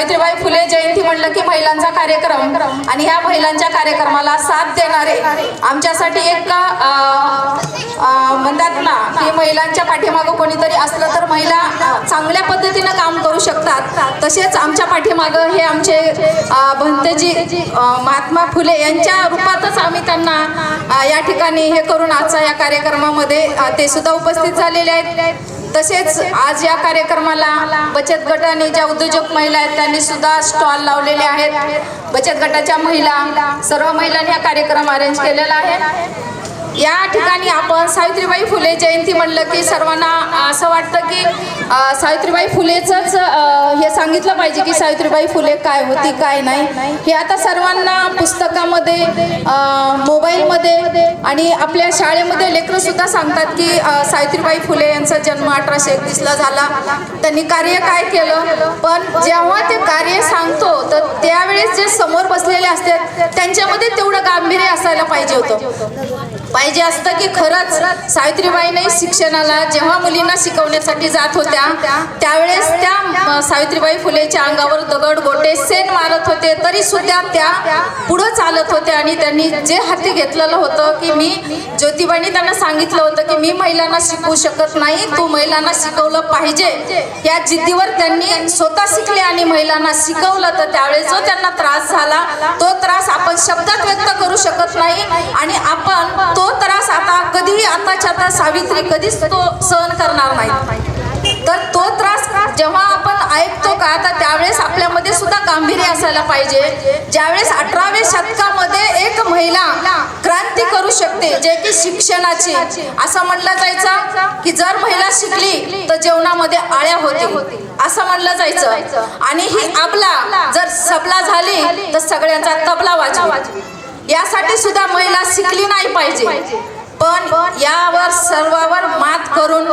सावित्रीबाई फुले जयंती म्हणलं की महिलांचा कार्यक्रम. आणि ह्या महिलांच्या कार्यक्रमाला साथ देणारे आमच्यासाठी एक म्हणतात ना की महिलांच्या पाठीमागं कोणीतरी असलं तर महिला चांगल्या पद्धतीनं काम करू शकतात. तसेच आमच्या पाठीमागं हे आमचे भंतजी महात्मा फुले यांच्या रूपातच आम्ही त्यांना या ठिकाणी हे करून आजचा या कार्यक्रमामध्ये ते सुद्धा उपस्थित झालेले आहेत. तसेच आज या कार्यक्रमाला बचत गटाने ज्या उद्योजक महिला आहेत त्यांनी सुद्धा स्टॉल लावलेले आहेत. बचत गटाच्या महिला सर्व महिलांनी हा कार्यक्रम अरेंज केलेला आहे. या ठिकाणी आपण सावित्रीबाई फुले जयंती म्हणलं की सर्वांना असं वाटतं की सावित्रीबाई फुलेचंच हे सांगितलं पाहिजे की सावित्रीबाई फुले काय होती काय नाही. हे आता सर्वांना पुस्तकामध्ये मोबाईलमध्ये आणि आपल्या शाळेमध्ये लेकरंसुद्धा सांगतात की सावित्रीबाई फुले यांचा जन्म अठराशे एकतीसला झाला. त्यांनी कार्य काय केलं? पण जेव्हा ते कार्य सांगतो तर त्यावेळेस जे समोर बसलेले असतात त्यांच्यामध्ये तेवढं गांभीर्य असायला पाहिजे होतं. पाहिजे असतं की खरंच सावित्रीबाईने शिक्षणाला जेव्हा मुलींना शिकवण्यासाठी जात होत्या त्यावेळेस त्या सावित्रीबाई फुलेच्या अंगावर दगड गोटे सेन मारत होते. तरी सुद्धा त्या पुढं चालत होत्या आणि त्यांनी जे हाती घेतलेलं होतं की मी ज्योतिबाईंनी त्यांना सांगितलं होतं की मी महिलांना शिकवू शकत नाही तू महिलांना शिकवलं पाहिजे. या जिद्दीवर त्यांनी स्वतः शिकले आणि महिलांना शिकवलं. तर त्यावेळेस जो त्यांना त्रास झाला तो त्रास आपण शब्दात व्यक्त करू शकत नाही. आणि आपण तो त्रास आता कधीही आताच्या आता सावित्री कधीच तो सहन करणार नाही. तर तो त्रास जेव्हा आपण ऐकतो का तर त्यावेळेस आपल्यामध्ये सुद्धा गांभीर्य असायला पाहिजे. ज्यावेळेस अठराव्या शतकामध्ये एक महिला क्रांती करू शकते जे की शिक्षणाची. असं म्हटलं जायचं की जर महिला शिकली तर जेवणामध्ये आळ्या होती असं म्हणलं जायचं. आणि ही आपला जर सबला झाली तर सगळ्यांचा तबला वाजवी. यासाठी सुद्धा महिला शिकली नाही पाहिजे. पण यावर सर्वावर मात करून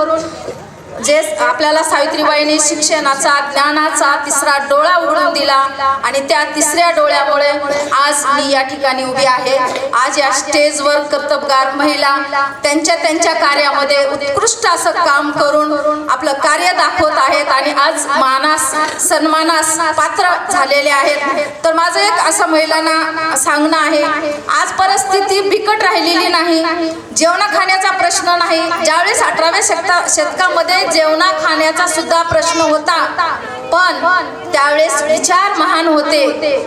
जे आपल्याला सावित्रीबाईने शिक्षणाचा ज्ञानाचा तिसरा डोळा उघडून दिला आणि त्या तिसऱ्या डोळ्यामुळे आज मी या ठिकाणी उभी आहे. आज या स्टेजवर कर्तबगार महिला त्यांच्या त्यांच्या कार्यामध्ये उत्कृष्ट असं काम करून आपलं कार्य दाखवत आहेत आणि आज मानास सन्मानास पात्र झालेले आहेत. तर माझं एक असं महिलांना सांगणं आहे आज परिस्थिती बिकट राहिलेली नाही जेवणा खाण्याचा प्रश्न नाही. ज्यावेळेस अठराव्या शतका शतकामध्ये जेवणा खाण्याचा सुद्धा प्रश्न होता. पण त्यावेळेस विचार महान होते.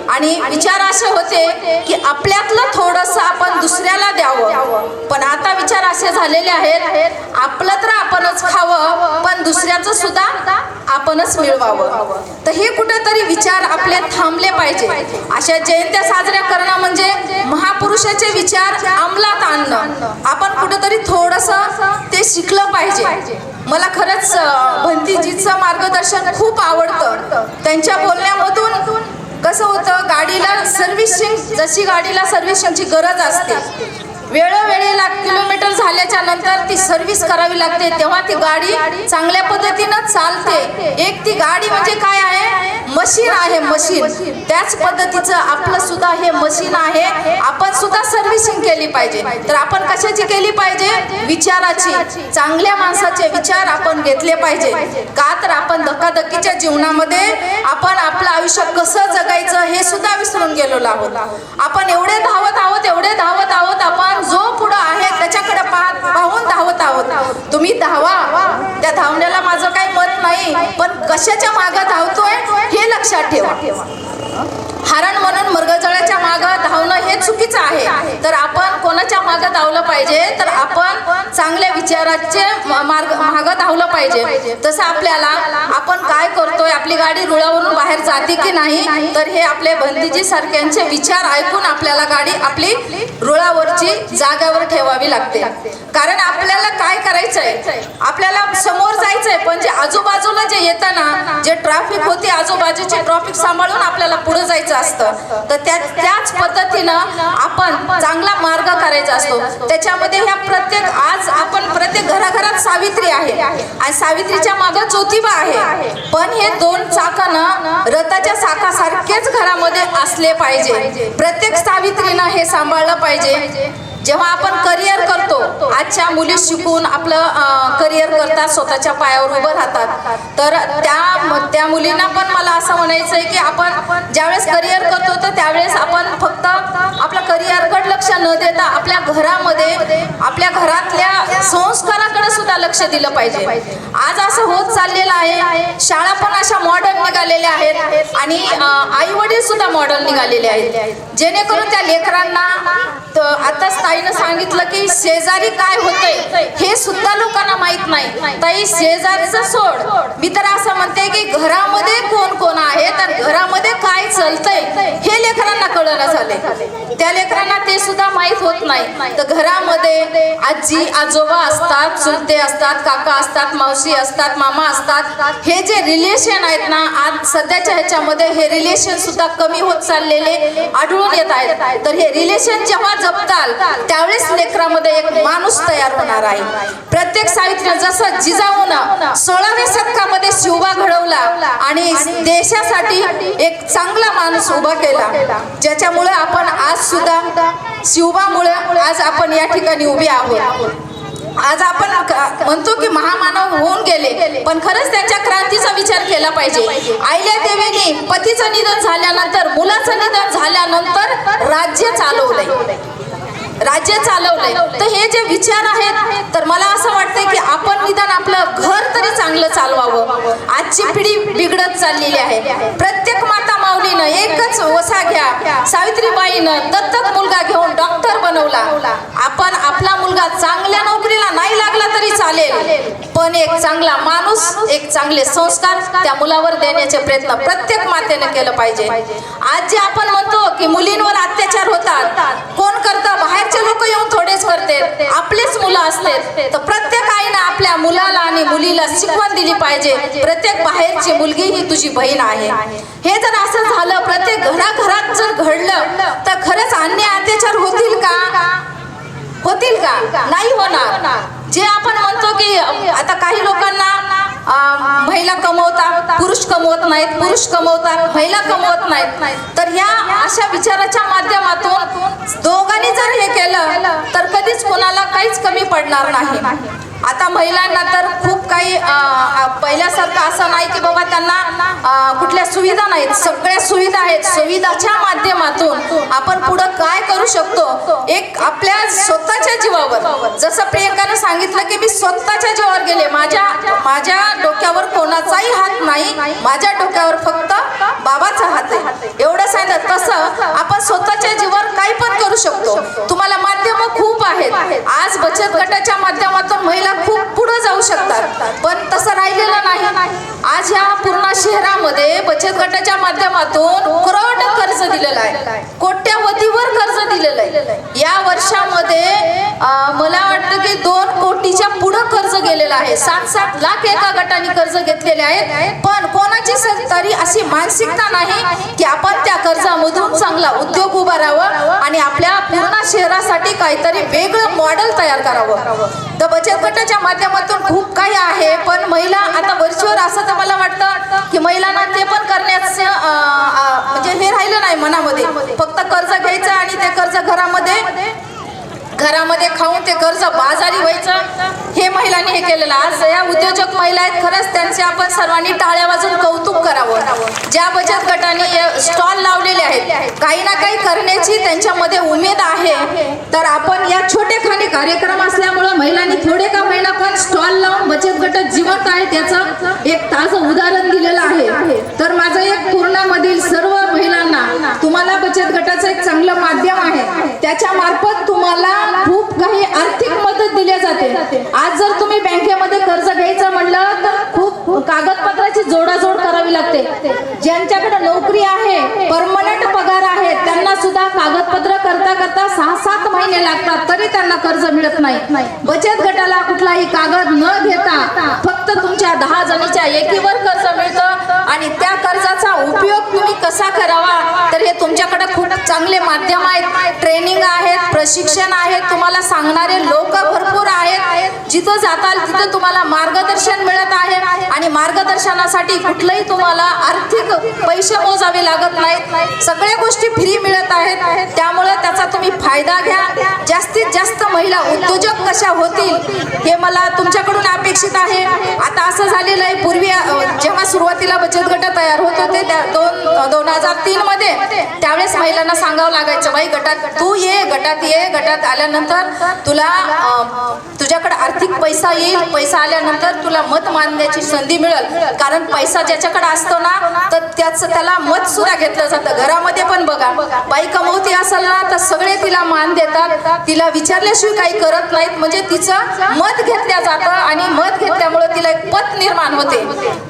आणि विचार असे होते की आपल्यातलं थोडस आपण दुसऱ्याला द्यावं. पण आता विचार असे झालेले आहेत आपलं तर आपणच खावं पण दुसऱ्याचं सुद्धा आपणच मिळवावं. तर हे कुठेतरी विचार आपले थांबले पाहिजे. अशा जयंत्या साजऱ्या करणं म्हणजे महापुरुषाचे विचार अंमलात आणणं. आपण कुठेतरी थोडस ते शिकलं पाहिजे. मला खरंच भंतीजीचं मार्गदर्शन खूप आवडतं. त्यांच्या बोलण्यामधून कसं होतं गाडीला सर्व्हिसिंग जशी गाडीला सर्व्हिसिंगची गरज असते वेळोवेळेला किलोमीटर झाल्याच्यानंतर ती सर्व्हिस करावी लागते. तेव्हा ती गाडी चांगल्या पद्धतीनं चालते. एक ती गाडी म्हणजे काय आहे? मशीन आहे मशीन. त्याच पद्धतीचं आपलं सुद्धा हे मशीन आहे. आपण सुद्धा सर्व्हिसिंग केली पाहिजे. तर आपण कशाची केली पाहिजे? विचाराची. चांगल्या माणसाचे विचार आपण घेतले पाहिजे. का तर आपण धकाधकीच्या जीवनामध्ये आपण आपलं आयुष्य कसं जगायचं हे सुद्धा विसरून गेलेलो आहोत. आपण एवढे धावत आहोत एवढे धावत आहोत आपण जो पुढं आहे त्याच्याकडे पाहत पाहून धावत आहोत. तुम्ही धावा. त्या धावण्याला माझं काही मत नाही पण कशाच्या मागं धावतोय हे लक्षात ठेवा. हरण म्हणून मृगजळाच्या मागं धावणं हे चुकीचं आहे. तर आपण कोणाच्या मागं धावलं पाहिजे? तर आपण चांगल्या विचाराचे मार्ग मागं धावलं पाहिजे. तसं आपल्याला आपण काय करतोय? आपली गाडी रुळावरून बाहेर जाते की नाही? तर हे आपले भंतीजी सारख्यांचे विचार ऐकून आपल्याला गाडी आपली रुळावरची जाग्यावर ठेवावी लागते. कारण आपल्याला काय करायचंय? आपल्याला समोर जायचंय पण जे आजूबाजूला जे येतं ना जे ट्रॅफिक होती आजूबाजूचे ट्रॅफिक सांभाळून आपल्याला पुढे जायचं असतं तर त्या त्याच पद्धतीनं आपण चांगला मार्ग करायचा असतो. त्याच्यामध्ये ह्या प्रत्येक आज आपण प्रत्येक घराघरात सावित्री आहे. आणि सावित्रीच्या मागं ज्योतिबा आहे. पण हे दोन चाकानं रथाच्या साखासारखेच घरामध्ये असले पाहिजे. प्रत्येक सावित्रीनं हे सांभाळलं पाहिजे. जेव्हा आपण करिअर करतो आजच्या मुली शिकून आपलं करिअर करतात स्वतःच्या पायावर उभं राहतात. तर त्या त्या मुलींना पण मला असं म्हणायचं आहे की आपण ज्यावेळेस करिअर करतो तर त्यावेळेस आपण फक्त आपल्या करिअरकडे लक्ष न देता आपल्या घरामध्ये आपल्या घरातल्या संस्काराकडे सुद्धा लक्ष दिलं पाहिजे. आज असं होत चाललेलं आहे शाळा पण अशा मॉडर्न निघालेल्या आहेत आणि आई वडील सुद्धा मॉडर्न निघालेले आहेत. जेणेकरून त्या लेकरांना आताच सांगितलं की शेजारी काय होतंय हे सुद्धा लोकांना माहीत नाही. ताई शेजारीचं सोड. मी तर असं म्हणते की घरामध्ये कोण कोण आहे तर घरामध्ये काय चालतंय हे लेकरांना कळलं झाले त्या लेकरांना ते सुद्धा माहीत होत नाही. तर घरामध्ये आजी आजोबा असतात चुलते असतात काका असतात मावशी असतात मामा असतात. हे जे रिलेशन आहेत ना आज सध्याच्या ह्याच्यामध्ये हे रिलेशन सुद्धा कमी होत चाललेले आढळून येत आहेत. तर हे रिलेशन जेव्हा जपताल त्यावेळेस लेकरामध्ये एक माणूस तयार होणार आहे. प्रत्येक सावित्रीनं जसं जिजाऊन सोळाव्या शतकामध्ये शिवबा घडवला आणि देशासाठी एक चांगला माणूस उभा केला ज्याच्यामुळे आपण आज सुद्धा शिवबामुळे आज आपण या ठिकाणी उभे आहोत. आज आपण म्हणतो की महामानव होऊन गेले पण खरंच त्यांच्या क्रांतीचा विचार केला पाहिजे. आईल्या देवीने पतीचं निधन झाल्यानंतर मुलाचं निधन झाल्यानंतर राज्य चालवलंय. राज्य चालवलंय तर हे जे विचार आहेत तर मला असं वाटतंय की आपण निदान आपलं घर तरी चांगलं चालवावं. आजची पिढी बिघडत चाललेली आहे. प्रत्येक माता माऊलीनं एकच वसा घ्या. सावित्रीबाईनं दत्तक मुलगा घेऊन डॉक्टर बनवला. आपण आपला मुलगा चांगल्या नोकरीला नाही लागला तरी चालेल. पण एक चांगला माणूस एक चांगले संस्कार त्या मुलावर देण्याचे प्रयत्न प्रत्येक मातेने केलं पाहिजे. आज जे आपण म्हणतो की मुलींवर अत्याचार होतात कोण करतं बाहेरचे लोक येऊन थोडेच करते आपलेच मुलं असते तर प्रत्येक आईनं आपल्या मुलाला आणि मुलीला शिकवण दिली पाहिजे. प्रत्येक बाहेरची मुलगी ही तुझी बहीण आहे. हे जर असं झालं प्रत्येक घराघरात जर घडलं तर खरंच अन्य अत्याचार होतील का? होतील का? नाही होणार. जे आपण म्हणतो की आता काही लोकांना महिला कमवतात पुरुष कमवत नाहीत पुरुष कमवतात महिला कमवत नाहीत. तर ह्या अशा विचाराच्या माध्यमातून दोघांनी जर हे केलं कधीच कोणाला काहीच कमी पडणार नाही. आता महिलांना तर खूप काही पहिल्यासारखं असं नाही की बाबा त्यांना कुठल्या सुविधा नाहीत. सगळ्या सुविधा आहेत. सुविधाच्या माध्यमातून आपण पुढं काय करू शकतो? एक आपल्या स्वतःच्या जीवावर. जसं प्रियंकानं सांगितलं की मी स्वतःच्या जीवावर गेले. माझ्या माझ्या डोक्यावर कोणाचाही हात नाही. माझ्या डोक्यावर फक्त बाबाचा हात आहे. एवढं सांगितलं तसं आपण स्वतःच्या जीवावर काही पण करू शकतो. तुम्हाला माध्यम खूप आहेत आज बचत माध्यमातून महिला खूप पुढे जाऊ शकतात. पण तसं राहिलेलं नाही. आज ह्या पूर्ण शहरामध्ये बचत गटाच्या माध्यमातून करोड कर्ज दिलेलं आहे. कोट्यावधीवर कर्ज दिलेलं आहे. या वर्षामध्ये मला वाटतं की दोन कोटीच्या पुढं आहे. सात सात लाख एका गटाने कर्ज घेतलेले आहेत. पण कोणाची तरी अशी मानसिकता नाही की आपण त्या कर्जामधून चांगला उद्योग उभारावा आणि आपल्या पूर्ण शहरासाठी काहीतरी वेगळं मॉडेल तयार करावं. तर बचत गटाच्या माध्यमातून खूप काही आहे पण महिला आता वरचीवर असं तर मला वाटतं की महिलांना ते पण करण्याचं म्हणजे हे राहिलं नाही मनामध्ये. फक्त कर्ज घ्यायचं आणि ते कर्ज घरामध्ये घरामध्ये खाऊन ते कर्ज बाजारी व्हायचं. हे महिलांनी हे केलेलं आज या उद्योजक महिला आहेत. खरंच त्यांचे आपण सर्वांनी टाळ्या वाजून कौतुक करावं. ज्या बचत गटाने स्टॉल लावलेले आहेत काही ना काही करण्याची त्यांच्यामध्ये उमेद आहे. तर आपण या छोटे कार्यक्रम असल्यामुळं महिलांनी थोडे का महिना पण स्टॉल लावून बचत गट जिवंत आहे त्याचं एक ताजं उदाहरण दिलेलं आहे. तर माझं एक पूर्णामधील सर्व तुम्हाला बचत गटाचं एक चांगलं माध्यम आहे. त्याच्या मार्फत तुम्हाला खूप काही आर्थिक मदत दिली जाते. आज जर तुम्ही बँकेमध्ये कर्ज घ्यायचं म्हणलं तर खूप कागदपत्राची जोडाजोड करावी लागते. ज्यांच्याकडे नोकरी आहे परमनंट पगार आहे त्यांना सुद्धा कागदपत्र करता करता सहा सात महिने लागतात तरी त्यांना कर्ज मिळत नाही. बचत गटाला कुठलाही कागद न घेता फक्त तुमच्या दहा जणीच्या एकीवर कर्ज मिळतं आणि त्या कर्जाचा उपयोग तुम्ही कसा करावा? तर हे तुमच्याकडे खूप चांगले माध्यम आहेत. ट्रेनिंग आहेत प्रशिक्षण आहेत. तुम्हाला सांगणारे लोक भरपूर आहेत. जिथं जाताल तिथं तुम्हाला मार्गदर्शन मिळत आहे. आणि मार्गदर्शनासाठी कुठलंही तुम्हाला आर्थिक पैसे मोजावे लागत नाहीत. सगळ्या गोष्टी फ्री मिळत आहेत. त्यामुळे त्याचा तुम्ही फायदा घ्या. जास्तीत जास्त महिला उद्योजक कशा होतील हे मला तुमच्याकडून अपेक्षित आहे. आता असं झालेलं आहे पूर्वी जेव्हा सुरुवातीला बचत गट तयार होत होते त्या दोन दोन हजार तीन मध्ये त्यावेळेस महिलांना सांगावं लागायचं बाई गटात तू ये गटात ये गटात आल्यानंतर तुला तुझ्याकडे आर्थिक पैसा येईल पैसा आल्यानंतर तुला मत मांडण्याची संधी मिळेल. कारण पैसा ज्याच्याकडे असतो ना तर त्याच त्याला मत सुद्धा घेतलं जातं. घरामध्ये पण बघा बाई कमवती असेल ना आता सगळे तिला मान देतात. तिला विचारल्याशिवाय काही करत नाहीत. म्हणजे तिचं मत घेतल्या जातं आणि मत घेतल्यामुळे तिला एक पत निर्माण होते.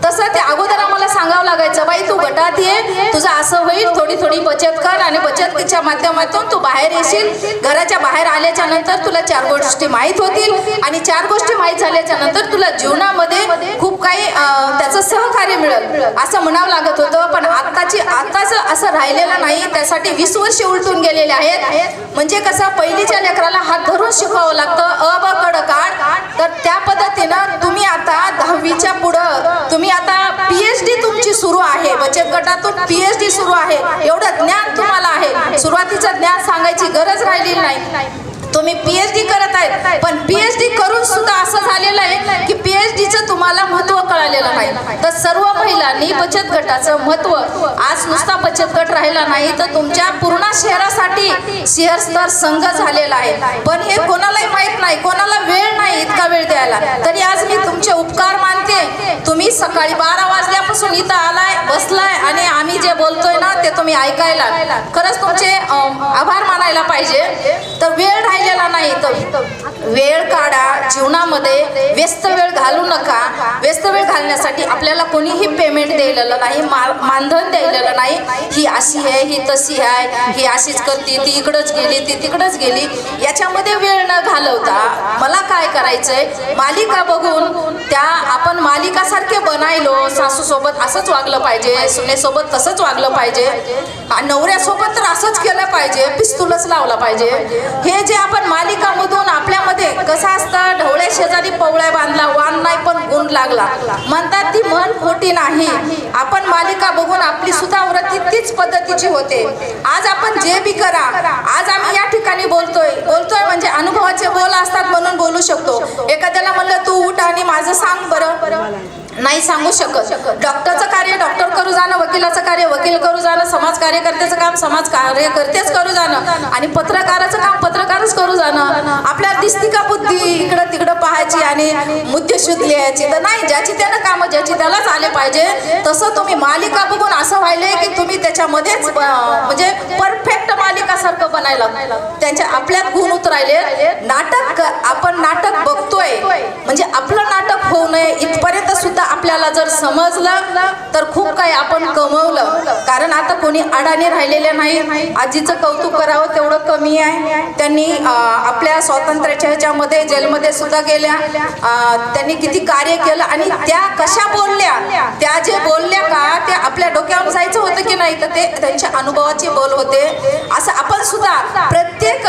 तसं ते अगोदर आम्हाला सांगावं लागायचं बाई तू गटात ये. तुझं असं होईल. थोडी थोडी बचत कर आणि बचतीच्या माध्यमातून तू बाहेर येशील. घराच्या बाहेर आल्याच्यानंतर तुला चार गोष्टी माहीत होतील आणि चार गोष्टी माहीत झाल्याच्यानंतर तुला जीवनामध्ये खूप काही त्याचं सहकार्य मिळेल. असं म्हणावं लागत होतं. पण आताच असं राहिलेलं नाही त्यासाठी वीस वर्ष उलटून गेलेले आहेत. म्हणजे कसं पहिलीच्या लेकराला हात धरून शिकवावं लागतं अ ब कड. काढ तर त्या पद्धतीनं तुम्ही आता दहावीच्या पुढं तुम्ही आता पीएच डी तुमची सुरू आहे. बचत गटातून पीएच डी सुरू आहे. एवढं ज्ञान तुम्हाला आहे. सुरुवातीचं ज्ञान सांगायची गरज राहिलेली नाही. तुम्ही पीएच डी करत आहेत. पण पीएच डी करून सुद्धा असं झालेलं आहे की पीएच डीचं तुम्हाला महत्त्व नाही. तर सर्व महिलांनी बचत गटाचं महत्त्व आज नुसता बचत गट राहिला नाही तर तुमच्या पूर्ण शहरासाठी शहरस्तर संघ झालेला आहे. पण हे कोणालाही माहीत नाही कोणाला वेळ नाही इतका वेळ द्यायला. तरी आज मी तुमचे उपकार मानते. तुम्ही सकाळी बारा वाजल्यापासून इथं आलाय बसलाय आणि आम्ही जे बोलतोय ना ते तुम्ही ऐकायला. खरंच तुमचे आभार मानायला पाहिजे. तर वेळ राहिलेला नाही. तर वेळ काढा जीवनामध्ये व्यस्त वेळ घालू नका. व्यस्त वेळ करण्यासाठी आपल्याला कोणीही पेमेंट द्यायलेलं नाही मा- मानधन द्यायलेलं नाही. ही अशी आहे ही तशी आहे ही अशीच करते ती इकडंच गेली ती तिकडंच गेली. याच्यामध्ये वेळ न घालवता मला काय करायचंय? मालिका बघून त्या आपण मालिकासारखे बनायलो सासूसोबत असंच वागलं पाहिजे सुनेसोबत तसंच वागलं पाहिजे. नवऱ्यासोबत तर असंच केलं पाहिजे पिस्तूलच लावला पाहिजे. हे जे आपण मालिकामधून आपल्यामध्ये कसं असतं ढवळ्या शेजारी पवळ्या बांधला होऊन लागला. म्हणतात ती मन खोटी नाही. आपण मालिका बघून आपली सुद्धा वृत्ती तीच पद्धतीची होते. आज आपण जे बी करा आज आम्ही या ठिकाणी बोलतोय. बोलतोय म्हणजे अनुभवाचे बोल असतात म्हणून बोलू शकतो. एखाद्याला म्हणलं तू उठ आणि माझं सांग बरं. नाही सांगू शकत. डॉक्टरचं कार्य डॉक्टर करू जाणं वकिलाचं कार्य वकील करू जाणं समाज कार्यकर्त्याचं काम समाज कार्यकर्तेच करू जाणं आणि पत्रकाराचं काम पत्रकारच करू जाणं. आपल्याला दिसती का बुद्धी? इकडं तिकडं पाहायची आणि मुद्दे शोध लिहायची तर नाही ज्याची त्यानं कामं ज्याची त्यालाच आले पाहिजे. तसं तुम्ही मालिका बघून असं व्हायलंय की तुम्ही त्याच्यामध्येच म्हणजे परफेक्ट मालिकासारखं बनायला त्यांच्या आपल्यात गुण उतरायले. नाटक आपण नाटक बघतोय. म्हणजे आपलं नाटक होऊ नये इथपर्यंत सुद्धा आपल्याला जर समजलं तर खूप काही आपण कमवलं. कारण आता कोणी अडाणी राहिलेले नाही. आजीचं कौतुक करावं तेवढं कमी आहे. त्यांनी आपल्या स्वातंत्र्याच्या ह्याच्यामध्ये जेलमध्ये सुद्धा गेल्या. त्यांनी किती कार्य केलं आणि त्या कशा बोलल्या? त्या जे बोलल्या का त्या आपल्या डोक्यावर जायचं होतं की नाही तर ते त्यांच्या अनुभवाचे बोल होते. असं आपण सुद्धा प्रत्येक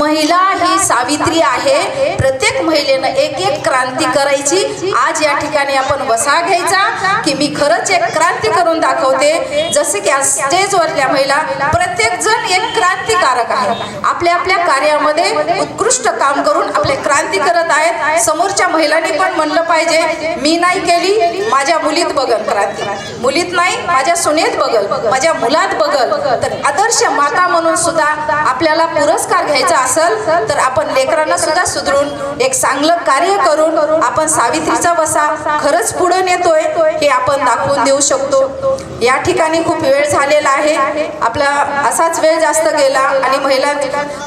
महिला ही सावित्री आहे. प्रत्येक महिलेनं एक एक क्रांती करायची. आज या ठिकाणी आपण वसा घ्यायचा की मी खरंच एक क्रांती करून दाखवते. जसे की आज स्टेजवरल्या महिला प्रत्येक जण एक क्रांतिकारक आहे. आपल्या आपल्या कार्यामध्ये उत्कृष्ट काम करून आपले क्रांती करत आहेत. समोरच्या महिलांनी पण म्हणलं पाहिजे मी नाही केली माझ्या मुलीत बघल. क्रांती मुलीत नाही माझ्या सुनेत बघल माझ्या मुलात बघल. तर आदर्श माता म्हणून सुद्धा आपल्याला पुरस्कार घ्यायचा असेल तर आपण लेकरांना सुद्धा सुधरून एक चांगलं कार्य करून आपण सावित्रीचा वसा खरंच पुढे नेतोय हे आपण दाखवून देऊ शकतो. या ठिकाणी खूप वेळ झालेला आहे. आपला असाच वेळ जास्त गेला आणि महिला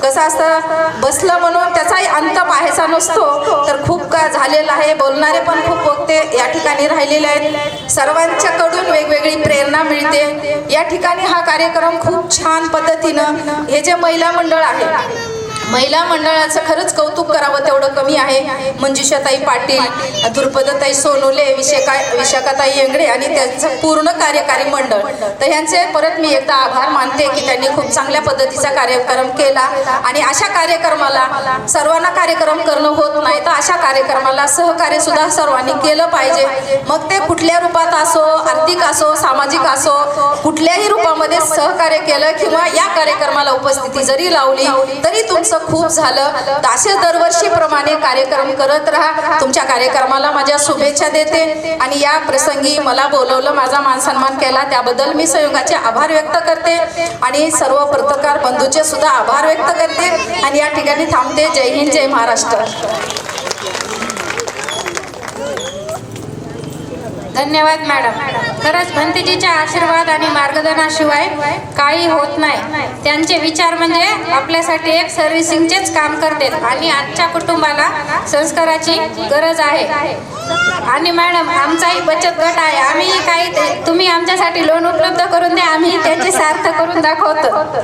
कसं असतं बसलं म्हणून त्याचाही अंत पाहायचा नसतो तर खूप का झालेलं आहे? बोलणारे पण खूप वक्ते या ठिकाणी राहिलेले आहेत. सर्वांच्याकडून वेगवेगळी प्रेरणा मिळते. या ठिकाणी हा कार्यक्रम खूप छान पद्धतीनं हे जे महिला मंडळ आहे महिला मंडळाचं खरंच कौतुक करावं तेवढं कमी आहे. मंजुषाताई पाटील दुर्पदताई सोनोले विशाखा विशाखाताई येंगडे आणि त्यांचं पूर्ण कार्यकारी मंडळ. तर ह्यांचे परत मी एकदा आभार मानते की त्यांनी खूप चांगल्या पद्धतीचा कार्यक्रम केला आणि अशा कार्यक्रमाला सर्वांना कार्यक्रम करणं होत नाही तर अशा कार्यक्रमाला सहकार्य सुद्धा सर्वांनी केलं पाहिजे. मग ते कुठल्या रूपात असो आर्थिक असो सामाजिक असो कुठल्याही रूपामध्ये सहकार्य केलं किंवा या कार्यक्रमाला उपस्थिती जरी लावली तरी तुमचं खूप झालं. तर असे दरवर्षीप्रमाणे कार्यक्रम करत राहा. तुमच्या कार्यक्रमाला माझ्या शुभेच्छा देते. आणि या प्रसंगी मला बोलवलं माझा मान सन्मान केला. त्याबद्दल मी संयोगाचे आभार व्यक्त करते. आणि सर्व पत्रकार बंधूचे सुद्धा आभार व्यक्त करते. आणि या ठिकाणी थांबते. जय हिंद जय महाराष्ट्र. धन्यवाद मॅडम. खरंच भंतीजीच्या आशीर्वाद आणि मार्गदर्शनाशिवाय काही होत नाही. त्यांचे विचार म्हणजे आपल्यासाठी एक सर्व्हिसिंगचेच काम करते आणि आजच्या कुटुंबाला संस्काराची गरज आहे. आणि मॅडम आमचाही बचत गट आहे. आम्ही काही तुम्ही आमच्यासाठी लोन उपलब्ध करून द्या. आम्ही त्याचे सार्थ करून दाखवतो.